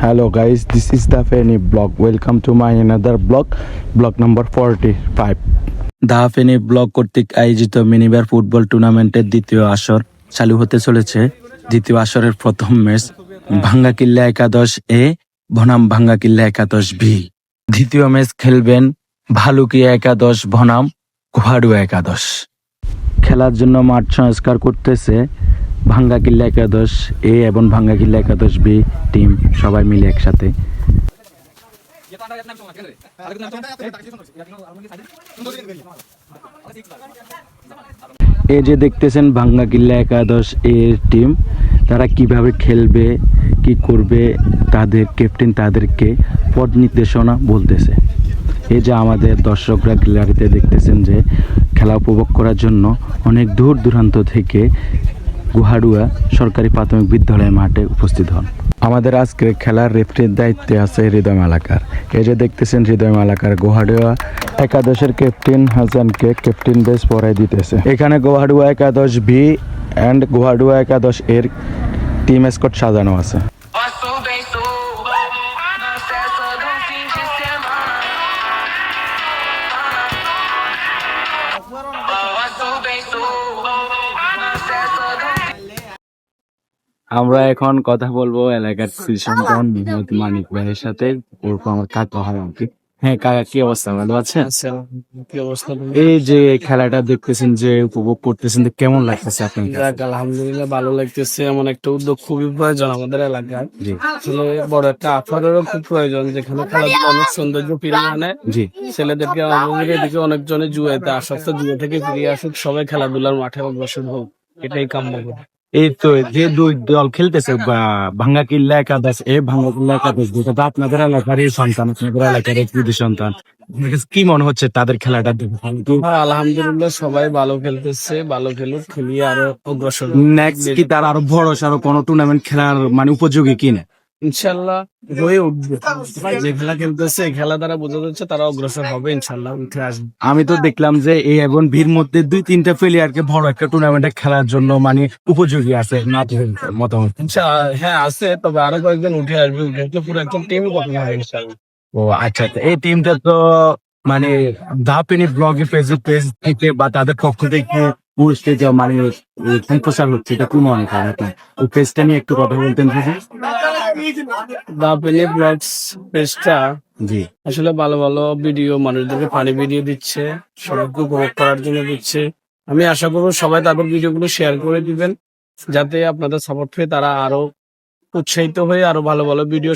Hello guys, this is the Feni blog. Welcome to my another blog, blog number 45. The Feni blog কর্তৃক আয়োজিত minibar football টুর্নামেন্টের দ্বিতীয় আসর চালু হতে চলেছে দ্বিতীয় আসরের প্রথম ম্যাচ ভাঙ্গা কিল্লা একাদশ এ বনাম ভাঙ্গা কিল্লা একাদশ বি দ্বিতীয় ম্যাচ খেলবেন ভালুকিয়া একাদশ বনাম গুহাডুয়া একাদশ খেলার জন্য মাঠ সংস্কার করতেছে ভাঙ্গা কিল্লা একাদশ এ এবং ভাঙ্গা কিল্লা একাদশ বি টিম সবাই মিলে একসাথে। এই যে দেখতেছেন ভাঙ্গা কিল্লা একাদশ এর টিম তারা কীভাবে খেলবে, কি করবে, তাদের ক্যাপ্টেন তাদেরকে পদ নির্দেশনা বলতেছে। এই যে আমাদের দর্শকরা গ্যালারিতে দেখতেছেন যে খেলা উপভোগ করার জন্য অনেক দূর দূরান্ত থেকে গুহাডুয়া সরকারি প্রাথমিক বিদ্যালয়ের মাঠে উপস্থিত হন। আমাদের আজকে খেলার রেফারির দায়িত্বে আছে হৃদয় মালাকার। এই যে দেখতেছেন হৃদয় মালাকার, গুহাডুয়া একাদশের ক্যাপ্টেন হাসানকে ক্যাপ্টেন বেশ পরাই দিতেছে। এখানে গুহাডুয়া একাদশ ভি অ্যান্ড গুহাডুয়া একাদশ এর টিম স্কট সাজানো আছে। আমরা এখন কথা বলব এলাকার কৃষি সন্তান বিনোদ মানিক ভাইয়ের সাথে। ওরকম আমার কাকা হয় আর কি। হ্যাঁ কাকা কি অবস্থা? ভালো আছেন? কি অবস্থা এই যে খেলাটা দেখতেছেন যে উপভোগ করতেছেন তো কেমন লাগতেছে আপনার আলহামদুলিল্লাহ ভালো লাগতেছে। এমন একটা উদ্যোগ খুবই প্রয়োজন আমাদের এলাকায়। আসলে বড় একটা আফারেরও খুব প্রয়োজন যেখানে খেলাধুলা অনেক সৌন্দর্য ফিরিয়ে আনে জি। ছেলেদেরকে আমাদের এদিকে অনেকজনে জুয়েতে আসক্ত জুয়ে থেকে ফিরিয়ে আসুক সবাই খেলাধুলার মাঠে অগ্রসর হোক এটাই কাম্য করি। এই তো যে দুই দল খেলতেছে ভাঙ্গা কিল্লা একাদশ এ ভাঙ্গা কিল্লা একাদশ দুটো তো আপনাদের এলাকারই সন্তান আপনাদের এলাকার একটি সন্তান। কি মনে হচ্ছে তাদের খেলাটা? আলহামদুলিল্লাহ সবাই ভালো খেলতেছে ভালো খেলুক খেলিয়ে আরও অগ্রসর নেক্সট কি তার আরও বড় সড়ো কোনো টুর্নামেন্ট খেলার মানে উপযোগী কিনা? ইনশাল্লাহ হয়ে উঠবে। যে খেলা খেলতেছে খেলা দ্বারা বোঝা যাচ্ছে তারা অগ্রসর হবে ইনশাল্লাহ উঠে আসবে। আমি তো দেখলাম যে এই এবং ভির মধ্যে দুই তিনটা প্লেয়ারকে বড় একটা টুর্নামেন্টে খেলার জন্য মানে উপযোগী আছে মতামত। হ্যাঁ আছে তবে আরও কয়েকজন উঠে আসবে উঠে আসলে পুরো একটা টিম গঠন হবে ইনশাল্লাহ। ও আচ্ছা আচ্ছা এই টিমটা তো মানে ধাপেনি ব্লগে ফেসবুক পেজ থেকে বা তাদের পক্ষ থেকে পুরুষকে যে মানে এ, সম্প্রচার হচ্ছে এটা কি মনে করেন পেজটা নিয়ে একটু কথা বলতেন? দা পেলে ব্লগস পেজটা জি। আসলে ভালো ভালো ভিডিও মানুষদেরকে ফানি ভিডিও দিচ্ছে সবাইকে উপভোগ করার জন্য দিচ্ছে। আমি আশা করব সবাই তাদের ভিডিওগুলো শেয়ার করে দিবেন যাতে আপনাদের সাপোর্ট পেয়ে তারা আরও উৎসাহিত হয়ে আরও ভালো ভালো ভিডিও